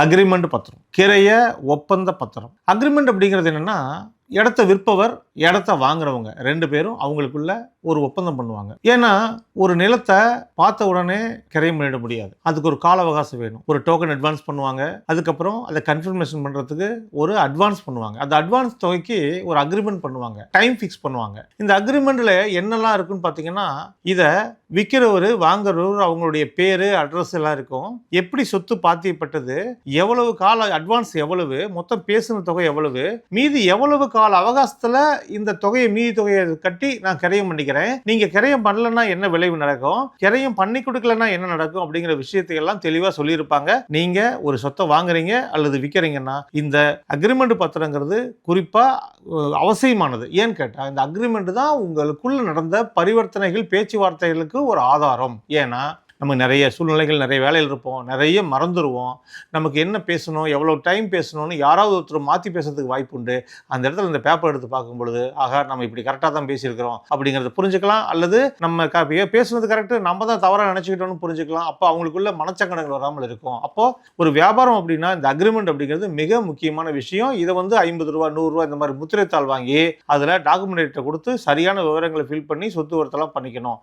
Agreement பத்திரம். கிரைய ஒப்பந்த பத்திரம். அக்ரிமெண்ட் அப்படிங்கிறது என்னென்னா இடத்த விற்பவர் இடத்த வாங்குறவங்க. ரெண்டு பேரும் அவங்களுக்குள்ள ஒரு ஒப்பந்தம் பண்ணுவாங்க. ஏன்னா ஒரு நிலத்தை பார்த்த உடனே கிரையம் பண்ணிட முடியாது. அதுக்கு ஒரு கால அவகாசம் வேணும். ஒரு டோக்கன் அட்வான்ஸ் பண்ணுவாங்க. அதுக்கப்புறம் அதை கன்ஃபர்மேஷன் பண்ணுறதுக்கு ஒரு அட்வான்ஸ் பண்ணுவாங்க. அந்த அட்வான்ஸ் தொகைக்கு ஒரு அக்ரிமெண்ட் பண்ணுவாங்க. டைம் ஃபிக்ஸ் பண்ணுவாங்க. இந்த அக்ரிமெண்ட்டில் என்னெல்லாம் இருக்குன்னு பார்த்தீங்கன்னா இதை விற்கிறவர் வாங்குறவர் அவங்களுடைய பேர் அட்ரஸ் எல்லாம் இருக்கும். எப்படி சொத்து பாத்தியப்பட்டது எவ்வளவு கால அட்வான்ஸ் எவ்வளவு மொத்தம் பேசின தொகை எவ்வளவு மீதி எவ்வளவு கால அவகாசத்தில் இந்த தொகையை மீதி தொகையை கட்டி நான் கிரையம் பண்ணிக்கிறேன். நீங்கள் கிரையம் பண்ணலன்னா என்ன விளைவு நடக்கும்? கிரையம் பண்ணி கொடுக்கலன்னா என்ன நடக்கும்? அப்படிங்கிற விஷயத்தை எல்லாம் தெளிவாக சொல்லியிருப்பாங்க. நீங்கள் ஒரு சொத்தை வாங்குறீங்க அல்லது விற்கிறீங்கன்னா இந்த அக்ரிமெண்ட் பத்திரங்கிறது குறிப்பாக அவசியமானது. ஏன்னு கேட்டால் இந்த அக்ரிமெண்ட் தான் உங்களுக்குள்ள நடந்த பரிவர்த்தனைகள் பேச்சுவார்த்தைகளுக்கு ஒரு ஆதாரம். ஏன்னா நம்ம நிறைய சூழ்நிலைகள் நிறைய வேலையில் இருப்போம். நிறைய மறந்துடுவோம் நமக்கு என்ன பேசணும் எவ்வளோ டைம் பேசணும்னு யாராவது ஒருத்தர் மாற்றி பேசுறதுக்கு வாய்ப்பு உண்டு. அந்த இடத்துல இந்த பேப்பர் எடுத்து பார்க்கும் பொழுது ஆகா நம்ம இப்படி கரெக்டாக தான் பேசியிருக்கிறோம். அப்படிங்கிறத புரிஞ்சுக்கலாம். அல்லது நம்ம பே- பேசுனது கரெக்டு நம்ம தான் தவறாக நினச்சிக்கிட்டோம்னு புரிஞ்சுக்கலாம். அப்போ அவங்களுக்குள்ள மனச்சங்கடங்கள் வராமல் இருக்கும். அப்போ ஒரு வியாபாரம் அப்படின்னா இந்த அக்ரிமெண்ட் அப்படிங்கிறது மிக முக்கியமான விஷயம். இதை வந்து ஐம்பது ரூபா நூறுரூவா இந்த மாதிரி முத்திரைத்தாள் வாங்கி அதில் டாக்குமெண்ட் கொடுத்து சரியான விவரங்களை ஃபில் பண்ணி சொத்து வரத்தெல்லாம் பண்ணிக்கணும்.